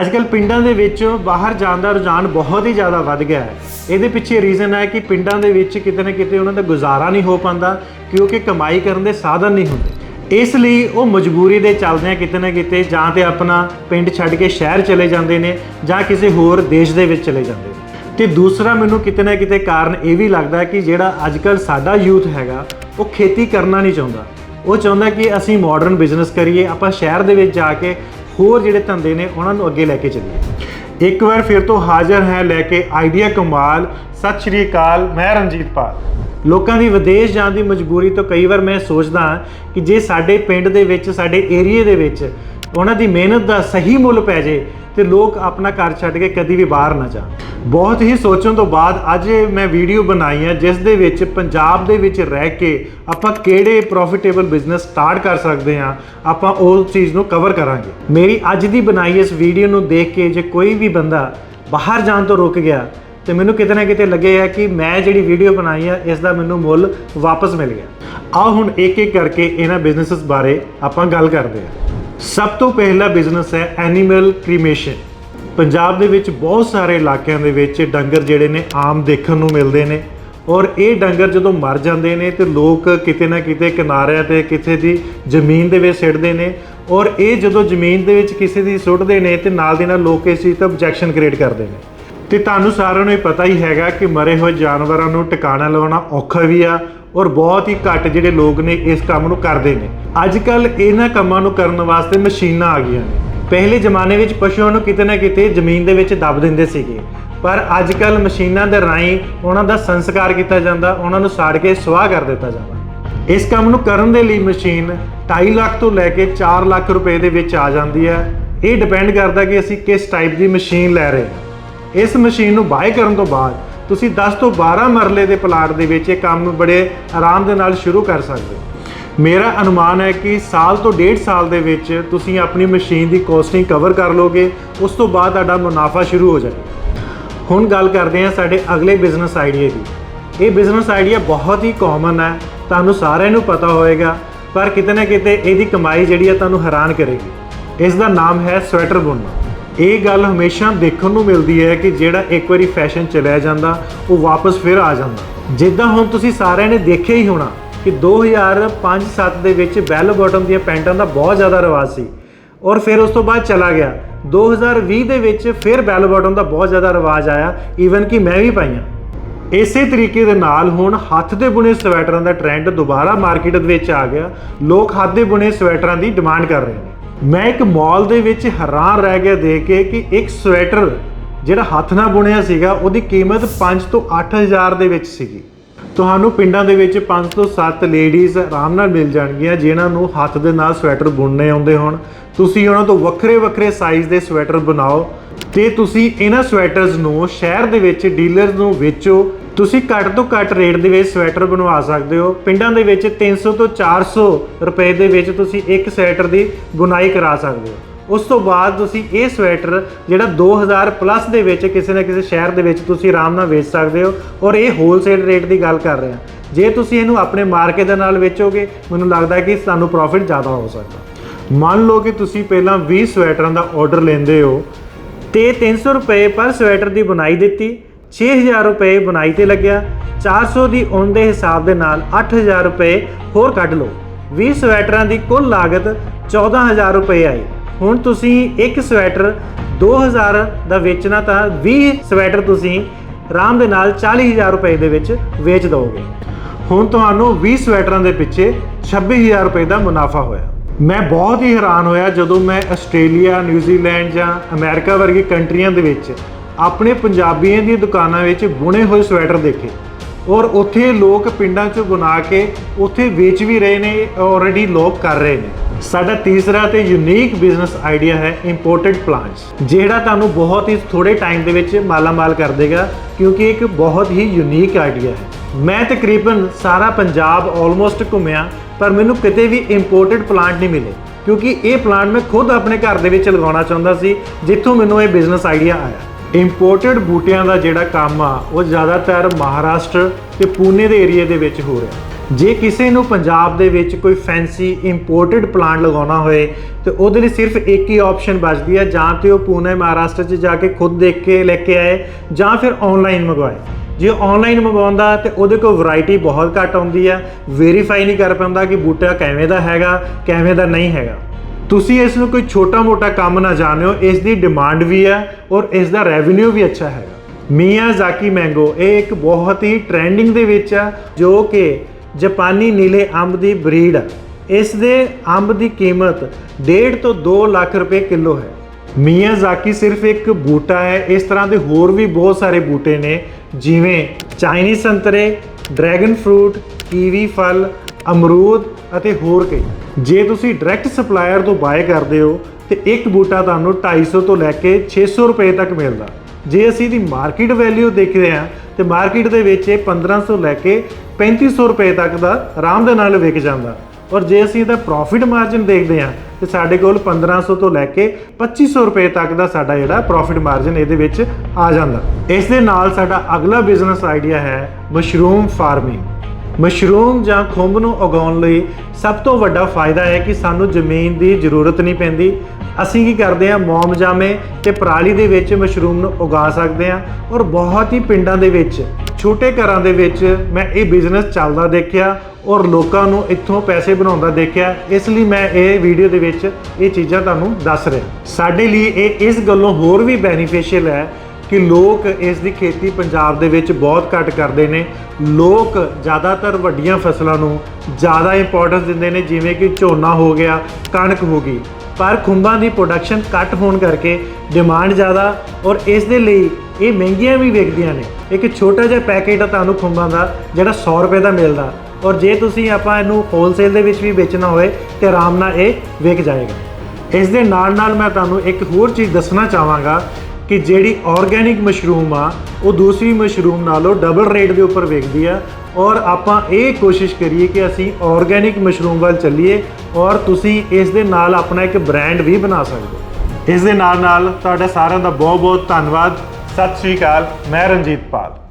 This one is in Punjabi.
ਅੱਜ ਕੱਲ ਪਿੰਡਾਂ ਦੇ ਵਿੱਚ ਬਾਹਰ ਜਾਣ ਦਾ ਰੁਝਾਨ ਬਹੁਤ ਹੀ ਜ਼ਿਆਦਾ ਵੱਧ ਗਿਆ ਹੈ। ਇਹਦੇ ਪਿੱਛੇ ਰੀਜ਼ਨ ਹੈ ਕਿ ਪਿੰਡਾਂ ਦੇ ਵਿੱਚ ਕਿਤੇ ਨਾ ਕਿਤੇ ਉਹਨਾਂ ਦਾ ਗੁਜ਼ਾਰਾ ਨਹੀਂ ਹੋ ਪਾਉਂਦਾ, ਕਿਉਂਕਿ ਕਮਾਈ ਕਰਨ ਦੇ ਸਾਧਨ ਨਹੀਂ ਹੁੰਦੇ। ਇਸ ਲਈ ਉਹ ਮਜਬੂਰੀ ਦੇ ਚੱਲਦਿਆਂ ਕਿਤੇ ਨਾ ਕਿਤੇ ਜਾਂ ਤੇ ਆਪਣਾ ਪਿੰਡ ਛੱਡ ਕੇ ਸ਼ਹਿਰ ਚਲੇ ਜਾਂਦੇ ਨੇ ਜਾਂ ਕਿਸੇ ਹੋਰ ਦੇਸ਼ ਦੇ ਵਿੱਚ ਚਲੇ ਜਾਂਦੇ ਨੇ। ਤੇ ਦੂਸਰਾ ਮੈਨੂੰ ਕਿਤੇ ਨਾ ਕਿਤੇ ਕਾਰਨ ਇਹ ਵੀ ਲੱਗਦਾ ਕਿ ਜਿਹੜਾ ਅੱਜ ਕੱਲ ਸਾਡਾ ਯੂਥ ਹੈਗਾ, ਉਹ ਖੇਤੀ ਕਰਨਾ ਨਹੀਂ ਚਾਹੁੰਦਾ। ਉਹ ਚਾਹੁੰਦਾ ਕਿ ਅਸੀਂ ਮਾਡਰਨ ਬਿਜ਼ਨਸ ਕਰੀਏ, ਆਪਾਂ ਸ਼ਹਿਰ ਦੇ ਵਿੱਚ ਜਾ ਕੇ ਹੋਰ ਜਿਹੜੇ ਧੰਦੇ ਨੇ ਉਹਨਾਂ ਨੂੰ ਅੱਗੇ ਲੈ ਕੇ ਚੱਲੀਏ। ਇੱਕ ਵਾਰ ਫਿਰ ਤੋਂ ਹਾਜ਼ਰ ਹੈ ਲੈ ਕੇ ਆਈਡੀਆ ਕਮਾਲ, ਸਤਿ ਸ਼੍ਰੀ ਅਕਾਲ, ਮੈਂ ਰਣਜੀਤ ਪਾਲ। ਲੋਕਾਂ ਦੀ ਵਿਦੇਸ਼ ਜਾਣ ਦੀ ਮਜਬੂਰੀ ਤੋਂ ਕਈ ਵਾਰ ਮੈਂ ਸੋਚਦਾ ਹਾਂ ਕਿ ਜੇ ਸਾਡੇ ਪਿੰਡ ਦੇ ਵਿੱਚ, ਸਾਡੇ ਏਰੀਏ ਦੇ ਵਿੱਚ ਉਹਨਾਂ ਦੀ ਮਿਹਨਤ ਦਾ ਸਹੀ ਮੁੱਲ ਪੈ ਜੇ ਤੇ ਲੋਕ ਆਪਣਾ ਘਰ ਛੱਡ ਕੇ ਕਦੀ ਵੀ ਬਾਹਰ ਨਾ ਜਾਣ। ਬਹੁਤ ਹੀ ਸੋਚਣ ਤੋਂ ਬਾਅਦ ਅੱਜ ਮੈਂ ਵੀਡੀਓ ਬਣਾਈ ਹੈ ਜਿਸ ਦੇ ਵਿੱਚ ਪੰਜਾਬ ਦੇ ਵਿੱਚ ਰਹਿ ਕੇ ਆਪਾਂ ਕਿਹੜੇ ਪ੍ਰੋਫਿਟੇਬਲ ਬਿਜ਼ਨਸ ਸਟਾਰਟ ਕਰ ਸਕਦੇ ਹਾਂ, ਆਪਾਂ ਉਹ ਚੀਜ਼ ਨੂੰ ਕਵਰ ਕਰਾਂਗੇ। ਮੇਰੀ ਅੱਜ ਦੀ ਬਣਾਈ ਇਸ ਵੀਡੀਓ ਨੂੰ ਦੇਖ ਕੇ ਜੇ ਕੋਈ ਵੀ ਬੰਦਾ ਬਾਹਰ ਜਾਣ ਤੋਂ ਰੁਕ ਗਿਆ, ਤੇ ਮੈਨੂੰ ਕਿਤੇ ਨਾ ਕਿਤੇ ਲੱਗੇ ਲੱਗਿਆ ਕਿ ਮੈਂ ਜਿਹੜੀ ਵੀਡੀਓ ਬਣਾਈ ਆ, ਇਸ ਦਾ ਮੈਨੂੰ ਮੁੱਲ ਵਾਪਸ ਮਿਲ ਗਿਆ। ਆਓ ਹੁਣ ਇੱਕ ਇੱਕ ਕਰਕੇ ਇਹਨਾਂ ਬਿਜ਼ਨੈਸਸ ਬਾਰੇ ਆਪਾਂ ਗੱਲ ਕਰਦੇ ਹਾਂ। ਸਭ ਤੋਂ ਪਹਿਲਾ ਬਿਜ਼ਨਸ ਹੈ ਐਨੀਮਲ ਕ੍ਰੀਮੇਸ਼ਨ ਪੰਜਾਬ ਦੇ ਵਿੱਚ ਬਹੁਤ ਸਾਰੇ ਇਲਾਕਿਆਂ ਦੇ ਵਿੱਚ ਡੰਗਰ ਜਿਹੜੇ ਨੇ ਆਮ ਦੇਖਣ ਨੂੰ ਮਿਲਦੇ ਨੇ ਔਰ ਇਹ ਡੰਗਰ ਜਦੋਂ ਮਰ ਜਾਂਦੇ ਨੇ ਤੇ ਲੋਕ ਕਿਤੇ ਨਾ ਕਿਤੇ ਕਿਨਾਰਿਆਂ ਤੇ ਕਿਸੇ ਦੀ ਜ਼ਮੀਨ ਦੇ ਵਿੱਚ ਸਿੱਟਦੇ ਨੇ ਔਰ ਇਹ ਜਦੋਂ ਜ਼ਮੀਨ ਦੇ ਵਿੱਚ ਕਿਸੇ ਦੀ ਸੁੱਟਦੇ ਨੇ ਤੇ ਨਾਲ ਦੀ ਨਾਲ ਲੋਕ ਇਸ ਚੀਜ਼ ਤੋਂ ਆਬਜੈਕਸ਼ਨ ਕ੍ਰੀਏਟ ਕਰਦੇ ਨੇ। ਤੇ ਤੁਹਾਨੂੰ ਸਾਰਿਆਂ ਨੂੰ ਹੀ ਪਤਾ ਹੀ ਹੈਗਾ ਕਿ ਮਰੇ ਹੋਏ ਜਾਨਵਰਾਂ ਨੂੰ ਟਿਕਾਣਾ ਲਗਾਉਣਾ ਔਖਾ ਵੀ ਆ ਔਰ ਬਹੁਤ ਹੀ ਘੱਟ ਜਿਹੜੇ ਲੋਕ ਨੇ ਇਸ ਕੰਮ ਨੂੰ ਕਰਦੇ ਨੇ। ਅੱਜ ਕੱਲ ਇਹਨਾਂ ਕੰਮਾਂ ਨੂੰ ਕਰਨ ਵਾਸਤੇ ਮਸ਼ੀਨਾਂ ਆ ਗਈਆਂ ਨੇ। ਪਹਿਲੇ ਜ਼ਮਾਨੇ ਵਿੱਚ ਪਸ਼ੂਆਂ ਨੂੰ ਕਿਤੇ ਨਾ ਕਿਤੇ ਜ਼ਮੀਨ ਦੇ ਵਿੱਚ ਦੱਬ ਦਿੰਦੇ ਸੀਗੇ। ਪਰ ਅੱਜ ਕੱਲ ਮਸ਼ੀਨਾਂ ਦੇ ਰਾਹੀਂ ਉਹਨਾਂ ਦਾ ਸੰਸਕਾਰ ਕੀਤਾ ਜਾਂਦਾ, ਉਹਨਾਂ ਨੂੰ ਸਾੜ ਕੇ ਸੁਆਹ ਕਰ ਦਿੱਤਾ ਜਾਂਦਾ। ਇਸ ਕੰਮ ਨੂੰ ਕਰਨ ਦੇ ਲਈ ਮਸ਼ੀਨ 2.5 ਲੱਖ ਤੋਂ ਲੈ ਕੇ 4 ਲੱਖ ਰੁਪਏ ਦੇ ਵਿੱਚ ਆ ਜਾਂਦੀ ਹੈ। ਇਹ ਡਿਪੈਂਡ ਕਰਦਾ ਕਿ ਅਸੀਂ ਕਿਸ ਟਾਈਪ ਦੀ ਮਸ਼ੀਨ ਲੈ ਰਹੇ ਹਾਂ। ਇਸ ਮਸ਼ੀਨ ਨੂੰ ਬਾਏ ਕਰਨ ਤੋਂ ਬਾਅਦ ਤੁਸੀਂ 10 ਤੋਂ 12 ਮਰਲੇ ਦੇ ਪਲਾਟ ਦੇ ਵਿੱਚ ਇਹ ਕੰਮ ਬੜੇ ਆਰਾਮ ਦੇ ਨਾਲ ਸ਼ੁਰੂ ਕਰ ਸਕਦੇ ਹੋ। ਮੇਰਾ ਅਨੁਮਾਨ ਹੈ ਕਿ ਸਾਲ ਤੋਂ ਡੇਢ ਸਾਲ ਦੇ ਵਿੱਚ ਤੁਸੀਂ ਆਪਣੀ ਮਸ਼ੀਨ ਦੀ ਕੋਸਟਿੰਗ ਕਵਰ ਕਰ ਲੋਗੇ, ਉਸ ਤੋਂ ਬਾਅਦ ਤੁਹਾਡਾ ਮੁਨਾਫਾ ਸ਼ੁਰੂ ਹੋ ਜਾਏਗਾ। ਹੁਣ ਗੱਲ ਕਰਦੇ ਹਾਂ ਸਾਡੇ ਅਗਲੇ ਬਿਜ਼ਨਸ ਆਈਡੀਆ ਦੀ। ਇਹ ਬਿਜ਼ਨਸ ਆਈਡੀਆ ਬਹੁਤ ਹੀ ਕਾਮਨ ਹੈ, ਤੁਹਾਨੂੰ ਸਾਰਿਆਂ ਨੂੰ ਪਤਾ ਹੋਵੇਗਾ ਪਰ ਕਿਤੇ ਨਾ ਕਿਤੇ ਇਹਦੀ ਕਮਾਈ ਜਿਹੜੀ ਹੈ ਤੁਹਾਨੂੰ ਹੈਰਾਨ ਕਰੇਗੀ। ਇਸ ਦਾ ਨਾਮ ਹੈ ਸਵੈਟਰ ਬੁਣਨਾ। ਇਹ ਗੱਲ ਹਮੇਸ਼ਾ ਦੇਖਣ ਨੂੰ ਮਿਲਦੀ ਹੈ ਕਿ ਜਿਹੜਾ ਇੱਕ ਵਾਰੀ ਫੈਸ਼ਨ ਚਲਿਆ ਜਾਂਦਾ, ਉਹ ਵਾਪਸ ਫਿਰ ਆ ਜਾਂਦਾ। ਜਿੱਦਾਂ ਹੁਣ ਤੁਸੀਂ ਸਾਰਿਆਂ ਨੇ ਦੇਖਿਆ ਹੀ ਹੋਣਾ ਕਿ 2005-7 ਦੇ ਵਿੱਚ ਬੈਲ ਬਾਟਮ ਦੀਆਂ ਪੈਂਟਾਂ ਦਾ ਬਹੁਤ ਜ਼ਿਆਦਾ ਰਿਵਾਜ ਸੀ। ਔਰ ਫਿਰ ਉਸ ਤੋਂ ਬਾਅਦ ਚਲਾ ਗਿਆ। 2020 ਦੇ ਵਿੱਚ ਫਿਰ ਬੈਲ ਬਾਟਮ ਦਾ ਬਹੁਤ ਜ਼ਿਆਦਾ ਰਿਵਾਜ ਆਇਆ ਈਵਨ ਕਿ ਮੈਂ ਵੀ ਪਾਈਆਂ। ਇਸੇ ਤਰੀਕੇ ਦੇ ਨਾਲ ਹੁਣ ਹੱਥ ਦੇ ਬੁਣੇ ਸਵੈਟਰਾਂ ਦਾ ਟ੍ਰੈਂਡ ਦੁਬਾਰਾ ਮਾਰਕੀਟ ਦੇ ਵਿੱਚ ਆ ਗਿਆ। ਲੋਕ ਹੱਥ ਦੇ ਬੁਣੇ ਸਵੈਟਰਾਂ ਦੀ ਡਿਮਾਂਡ ਕਰ ਰਹੇ ਨੇ। ਮੈਂ ਇੱਕ ਮਾਲ ਦੇ ਵਿੱਚ ਹੈਰਾਨ ਰਹਿ ਗਿਆ ਦੇਖ ਕੇ ਕਿ ਇੱਕ ਸਵੈਟਰ ਜਿਹੜਾ ਹੱਥ ਨਾਲ ਬੁਣਿਆ ਸੀਗਾ, ਉਹਦੀ ਕੀਮਤ 5 ਤੋਂ 8000 ਦੇ ਵਿੱਚ ਸੀਗੀ। ਤੁਹਾਨੂੰ ਪਿੰਡਾਂ ਦੇ ਵਿੱਚ 5 ਤੋਂ 7 ਲੇਡੀਜ਼ ਆਰਾਮ ਨਾਲ ਮਿਲ ਜਾਣਗੀਆਂ, ਜਿਨ੍ਹਾਂ ਨੂੰ ਹੱਥ ਦੇ ਨਾਲ ਸਵੈਟਰ ਬੁਣਨੇ ਆਉਂਦੇ ਹੋਣ। ਤੁਸੀਂ ਉਹਨਾਂ ਤੋਂ ਵੱਖਰੇ ਵੱਖਰੇ ਸਾਈਜ਼ ਦੇ ਸਵੈਟਰ ਬਣਾਓ। ਤੇ ਤੁਸੀਂ ਇਹਨਾਂ ਸਵੈਟਰਸ ਨੂੰ ਸ਼ਹਿਰ ਦੇ ਵਿੱਚ, ਡੀਲਰਸ ਨੂੰ ਵੇਚੋ। ਤੁਸੀਂ ਘੱਟ ਤੋਂ ਘੱਟ ਰੇਟ ਦੇ ਵਿੱਚ ਸਵੈਟਰ ਬਣਵਾ ਸਕਦੇ ਹੋ। ਪਿੰਡਾਂ ਦੇ ਵਿੱਚ 300 ਤੋਂ 400 ਰੁਪਏ ਦੇ ਵਿੱਚ ਤੁਸੀਂ ਇੱਕ ਸਵੈਟਰ ਦੀ ਬੁਣਾਈ ਕਰਾ ਸਕਦੇ ਹੋ। ਉਸ ਤੋਂ ਬਾਅਦ ਤੁਸੀਂ ਇਹ ਸਵੈਟਰ ਜਿਹੜਾ 2000 ਪਲੱਸ ਦੇ ਵਿੱਚ ਕਿਸੇ ਨਾ ਕਿਸੇ ਸ਼ਹਿਰ ਦੇ ਵਿੱਚ ਤੁਸੀਂ ਆਰਾਮ ਨਾਲ ਵੇਚ ਸਕਦੇ ਹੋ। ਔਰ ਇਹ ਹੋਲਸੇਲ ਰੇਟ ਦੀ ਗੱਲ ਕਰ ਰਹੇ। ਹਾਂ ਜੇ ਤੁਸੀਂ ਇਹਨੂੰ ਆਪਣੇ ਮਾਰਕੀਟ ਦੇ ਨਾਲ ਵੇਚੋਗੇ, ਮੈਨੂੰ ਲੱਗਦਾ ਕਿ ਤੁਹਾਨੂੰ ਪ੍ਰੋਫਿਟ ਜ਼ਿਆਦਾ ਹੋ ਸਕਦਾ। ਮੰਨ ਲਓ ਕਿ ਤੁਸੀਂ ਪਹਿਲਾਂ 20 ਸਵੈਟਰਾਂ ਦਾ ਆਰਡਰ ਲੈਂਦੇ ਹੋ। ਤੇ 300 ਰੁਪਏ ਪਰ ਸਵੈਟਰ ਦੀ ਬੁਣਾਈ ਦਿੱਤੀ 6000 ਰੁਪਏ ਬੁਣਾਈ ਤੇ ਲੱਗਿਆ 400 ਦੀ ਉਨ ਦੇ ਹਿਸਾਬ ਦੇ ਨਾਲ 8000 ਰੁਪਏ ਹੋਰ ਕੱਢ ਲਓ। 20 ਸਵੈਟਰਾਂ ਦੀ ਕੁੱਲ ਲਾਗਤ 14000 ਰੁਪਏ ਆਈ। ਹੁਣ ਤੁਸੀਂ ਇੱਕ ਸਵੈਟਰ 2000 ਦਾ ਵੇਚਣਾ ਤਾਂ 20 ਸਵੈਟਰ ਤੁਸੀਂ ਆਰਾਮ ਦੇ ਨਾਲ 40000 ਰੁਪਏ ਦੇ ਵਿੱਚ ਵੇਚ ਦਿਓਗੇ। ਹੁਣ ਤੁਹਾਨੂੰ 20 ਸਵੈਟਰਾਂ ਦੇ ਪਿੱਛੇ 26000 ਰੁਪਏ ਦਾ ਮੁਨਾਫਾ ਹੋਇਆ। ਮੈਂ ਬਹੁਤ ਹੀ ਹੈਰਾਨ ਹੋਇਆ ਜਦੋਂ ਮੈਂ ਆਸਟ੍ਰੇਲੀਆ ਨਿਊਜ਼ੀਲੈਂਡ ਜਾਂ ਅਮਰੀਕਾ ਵਰਗੀ ਕੰਟਰੀਆਂ ਦੇ ਵਿੱਚ ਆਪਣੇ ਪੰਜਾਬੀਆਂ ਦੀਆਂ ਦੁਕਾਨਾਂ ਵਿੱਚ ਬੁਣੇ ਹੋਏ ਸਵੈਟਰ ਦੇਖੇ ਔਰ ਉੱਥੇ ਲੋਕ ਪਿੰਡਾਂ 'ਚ ਬੁਣਾ ਕੇ ਉੱਥੇ ਵੇਚ ਵੀ ਰਹੇ ਨੇ ਆਲਰੇਡੀ ਲੋਕ ਕਰ ਰਹੇ ਨੇ। ਸਾਡਾ ਤੀਸਰਾ ਤੇ ਯੂਨੀਕ ਬਿਜ਼ਨਸ ਆਈਡੀਆ ਹੈ ਇੰਪੋਰਟਡ ਪਲਾਂਟਸ ਜਿਹੜਾ ਤੁਹਾਨੂੰ ਬਹੁਤ ਹੀ ਥੋੜੇ ਟਾਈਮ ਦੇ ਵਿੱਚ ਮਾਲਾਮਾਲ ਕਰ ਦੇਗਾ ਕਿਉਂਕਿ ਇੱਕ ਬਹੁਤ ਹੀ ਯੂਨੀਕ ਆਈਡੀਆ ਹੈ। ਮੈਂ ਤਕਰੀਬਨ ਸਾਰਾ ਪੰਜਾਬ ਆਲਮੋਸਟ ਘੁੰਮਿਆ, ਪਰ ਮੈਨੂੰ ਕਿਤੇ ਵੀ ਇੰਪੋਰਟਡ ਪਲਾਂਟ ਨਹੀਂ ਮਿਲੇ, ਕਿਉਂਕਿ ਇਹ ਪਲਾਂਟ ਮੈਂ ਖੁਦ ਆਪਣੇ ਘਰ ਦੇ ਵਿੱਚ ਲਗਾਉਣਾ ਚਾਹੁੰਦਾ ਸੀ, ਜਿੱਥੋਂ ਮੈਨੂੰ ਇਹ ਬਿਜ਼ਨਸ ਆਈਡੀਆ ਆਇਆ। ਇੰਪੋਰਟਡ ਬੂਟਿਆਂ ਦਾ ਜਿਹੜਾ ਕੰਮ ਆ, ਉਹ ਜ਼ਿਆਦਾਤਰ ਮਹਾਰਾਸ਼ਟਰ ਤੇ ਪੂਨੇ ਦੇ ਏਰੀਆ ਦੇ ਵਿੱਚ ਹੋ ਰਿਹਾ। ਜੇ ਕਿਸੇ ਨੂੰ ਪੰਜਾਬ ਦੇ ਵਿੱਚ ਕੋਈ ਫੈਂਸੀ ਇੰਪੋਰਟਡ ਪਲਾਂਟ ਲਗਾਉਣਾ ਹੋਏ, ਤੇ ਉਹਦੇ ਲਈ ਸਿਰਫ ਇੱਕ ਹੀ ਆਪਸ਼ਨ ਬਚਦੀ ਹੈ ਜਾਂ ਤੇ ਉਹ ਪੂਨੇ ਮਹਾਰਾਸ਼ਟਰ 'ਚ ਜਾ ਕੇ ਖੁਦ ਦੇਖ ਕੇ ਲੈ ਕੇ ਆਏ, ਜਾਂ ਫਿਰ ਆਨਲਾਈਨ ਮੰਗਵਾਏ। ਜੇ ਆਨਲਾਈਨ ਮੰਗਵਾਉਂਦਾ ਤੇ ਉਹਦੇ ਕੋਲ ਵੈਰਾਈਟੀ ਬਹੁਤ ਘੱਟ ਆਉਂਦੀ ਆ। ਵੈਰੀਫਾਈ ਨਹੀਂ ਕਰ ਪਾਉਂਦਾ ਕਿ ਬੂਟਾ ਕਿਵੇਂ ਦਾ ਹੈਗਾ, ਕਿਵੇਂ ਦਾ ਨਹੀਂ ਹੈਗਾ। ਤੁਸੀਂ ਇਸ ਨੂੰ ਕੋਈ ਛੋਟਾ-ਮੋਟਾ ਕੰਮ ਨਾ ਜਾਣਿਓ, ਇਸ ਦੀ ਡਿਮਾਂਡ ਵੀ ਹੈ ਔਰ ਇਸ ਦਾ ਰੈਵਨਿਊ ਵੀ ਅੱਛਾ ਹੈਗਾ। ਮੀਆਜ਼ਾਕੀ ਮੈਂਗੋ ਇਹ ਇੱਕ ਬਹੁਤ ਹੀ ਟ੍ਰੈਂਡਿੰਗ ਦੇ ਵਿੱਚ ਆ, ਜੋ ਕਿ ਜਾਪਾਨੀ ਨੀਲੇ ਅੰਬ ਦੀ ਬਰੀਡ ਆ। ਇਸ ਦੇ ਅੰਬ ਦੀ ਕੀਮਤ 1.5 ਤੋਂ 2 ਲੱਖ ਰੁਪਏ ਕਿਲੋ ਹੈ। ਮੀਆਜ਼ਾਕੀ ਸਿਰਫ ਇੱਕ ਬੂਟਾ ਹੈ, ਇਸ ਤਰ੍ਹਾਂ ਦੇ ਹੋਰ ਵੀ ਬਹੁਤ ਸਾਰੇ ਬੂਟੇ ਨੇ ਜਿਵੇਂ ਚਾਈਨੀਜ਼ ਸੰਤਰੇ, ਡਰੈਗਨ ਫਰੂਟ, ਕੀਵੀ ਫਲ, ਅਮਰੂਦ ਅਤੇ ਹੋਰ ਕਈ। ਜੇ ਤੁਸੀਂ ਡਾਇਰੈਕਟ ਸਪਲਾਇਰ ਤੋਂ ਬਾਏ ਕਰਦੇ ਹੋ, ਤੇ ਇੱਕ ਬੂਟਾ ਤੁਹਾਨੂੰ 250 ਤੋਂ ਲੈ ਕੇ 600 ਰੁਪਏ ਤੱਕ ਮਿਲਦਾ। ਜੇ ਅਸੀਂ ਦੀ ਮਾਰਕੀਟ ਵੈਲਿਊ ਦੇਖਦੇ ਹਾਂ, ਤੇ ਮਾਰਕੀਟ ਦੇ ਵਿੱਚ ਇਹ 1500 ਲੈ ਕੇ 3500 ਰੁਪਏ ਤੱਕ ਦਾ ਆਰਾਮ ਦੇ ਨਾਲ ਵਿਕ ਜਾਂਦਾ। ਔਰ ਜੇ ਅਸੀਂ ਇਹਦਾ ਪ੍ਰੋਫਿਟ ਮਾਰਜਨ ਦੇਖਦੇ ਹਾਂ ਤੇ ਸਾਡੇ ਕੋਲ 1500 ਤੋਂ ਲੈ ਕੇ 2500 ਰੁਪਏ ਤੱਕ ਦਾ ਸਾਡਾ ਜਿਹੜਾ ਪ੍ਰੋਫਿਟ ਮਾਰਜਨ ਇਹਦੇ ਵਿੱਚ ਆ ਜਾਂਦਾ। ਇਸ ਦੇ ਨਾਲ ਸਾਡਾ ਅਗਲਾ ਬਿਜ਼ਨਸ ਆਈਡੀਆ ਹੈ ਮਸ਼ਰੂਮ ਫਾਰਮਿੰਗ ਮਸ਼ਰੂਮ ਜਾਂ ਖੁੰਭ ਨੂੰ ਉਗਾਉਣ ਲਈ ਸਭ ਤੋਂ ਵੱਡਾ ਫਾਇਦਾ ਹੈ ਕਿ ਸਾਨੂੰ ਜ਼ਮੀਨ ਦੀ ਜ਼ਰੂਰਤ ਨਹੀਂ ਪੈਂਦੀ ਅਸੀਂ ਕੀ ਕਰਦੇ ਹਾਂ, ਮੋਮ ਜਾਮੇ ਤੇ ਪਰਾਲੀ ਦੇ ਵਿੱਚ ਮਸ਼ਰੂਮ ਨੂੰ ਉਗਾ ਸਕਦੇ ਹਾਂ ਔਰ ਬਹੁਤ ਹੀ ਪਿੰਡਾਂ ਦੇ ਵਿੱਚ, ਛੋਟੇ ਘਰਾਂ ਦੇ ਵਿੱਚ ਮੈਂ ਇਹ ਬਿਜ਼ਨਸ ਚੱਲਦਾ ਦੇਖਿਆ ਔਰ ਲੋਕਾਂ ਨੂੰ ਇੱਥੋਂ ਪੈਸੇ ਬਣਾਉਂਦਾ ਦੇਖਿਆ। ਇਸ ਲਈ ਮੈਂ ਇਹ ਵੀਡੀਓ ਦੇ ਵਿੱਚ ਇਹ ਚੀਜ਼ਾਂ ਤੁਹਾਨੂੰ ਦੱਸ ਰਿਹਾ। ਸਾਡੇ ਲਈ ਇਹ ਇਸ ਗੱਲੋਂ ਹੋਰ ਵੀ ਬੈਨੀਫੀਸ਼ੀਅਲ ਹੈ ਕਿ ਲੋਕ ਇਸ ਦੀ ਖੇਤੀ ਪੰਜਾਬ ਦੇ ਵਿੱਚ ਬਹੁਤ ਘੱਟ ਕਰਦੇ ਨੇ। ਲੋਕ ਜ਼ਿਆਦਾਤਰ ਵੱਡੀਆਂ ਫਸਲਾਂ ਨੂੰ ਜ਼ਿਆਦਾ ਇੰਪੋਰਟੈਂਸ ਦਿੰਦੇ ਨੇ, ਜਿਵੇਂ ਕਿ ਝੋਨਾ ਹੋ ਗਿਆ, ਕਣਕ ਹੋ ਗਈ। ਪਰ ਖੁੰਬਾਂ ਦੀ ਪ੍ਰੋਡਕਸ਼ਨ ਘੱਟ ਹੋਣ ਕਰਕੇ ਡਿਮਾਂਡ ਜ਼ਿਆਦਾ ਔਰ ਇਸ ਦੇ ਲਈ ਇਹ ਮਹਿੰਗੀਆਂ ਵੀ ਵਿਕਦੀਆਂ ਨੇ। ਇੱਕ ਛੋਟਾ ਜਿਹਾ ਪੈਕੇਟ ਆ ਤੁਹਾਨੂੰ ਖੁੰਬਾਂ ਦਾ, ਜਿਹੜਾ 100 ਰੁਪਏ ਦਾ ਮਿਲਦਾ। ਔਰ ਜੇ ਤੁਸੀਂ ਆਪਾਂ ਇਹਨੂੰ ਹੋਲਸੇਲ ਦੇ ਵਿੱਚ ਵੀ ਵੇਚਣਾ ਹੋਵੇ ਤੇ ਆਰਾਮ ਨਾਲ ਇਹ ਵਿਕ ਜਾਏਗਾ। ਇਸ ਦੇ ਨਾਲ ਨਾਲ ਮੈਂ ਤੁਹਾਨੂੰ ਇੱਕ ਹੋਰ ਚੀਜ਼ ਦੱਸਣਾ ਚਾਹਾਂਗਾ ਕਿ ਜਿਹੜੀ ਆਰਗੇਨਿਕ ਮਸ਼ਰੂਮ ਆ, ਉਹ ਦੂਸਰੀ ਮਸ਼ਰੂਮ ਨਾਲੋਂ ਡਬਲ ਰੇਟ ਦੇ ਉੱਪਰ ਵਿਕਦੀ ਆ। ਔਰ ਆਪਾਂ ਇਹ ਕੋਸ਼ਿਸ਼ ਕਰੀਏ ਕਿ ਅਸੀਂ ਆਰਗੇਨਿਕ ਮਸ਼ਰੂਮ ਵੱਲ ਚੱਲੀਏ ਔਰ ਤੁਸੀਂ ਇਸ ਦੇ ਨਾਲ ਆਪਣਾ ਇੱਕ ਬ੍ਰਾਂਡ ਵੀ ਬਣਾ ਸਕਦੇ ਹੋ। ਇਸ ਦੇ ਨਾਲ ਨਾਲ ਤੁਹਾਡਾ ਸਾਰਿਆਂ ਦਾ ਬਹੁਤ ਬਹੁਤ ਧੰਨਵਾਦ। ਸਤਿ ਸ਼੍ਰੀ ਅਕਾਲ, ਮੈਂ ਰਣਜੀਤ ਪਾਲ।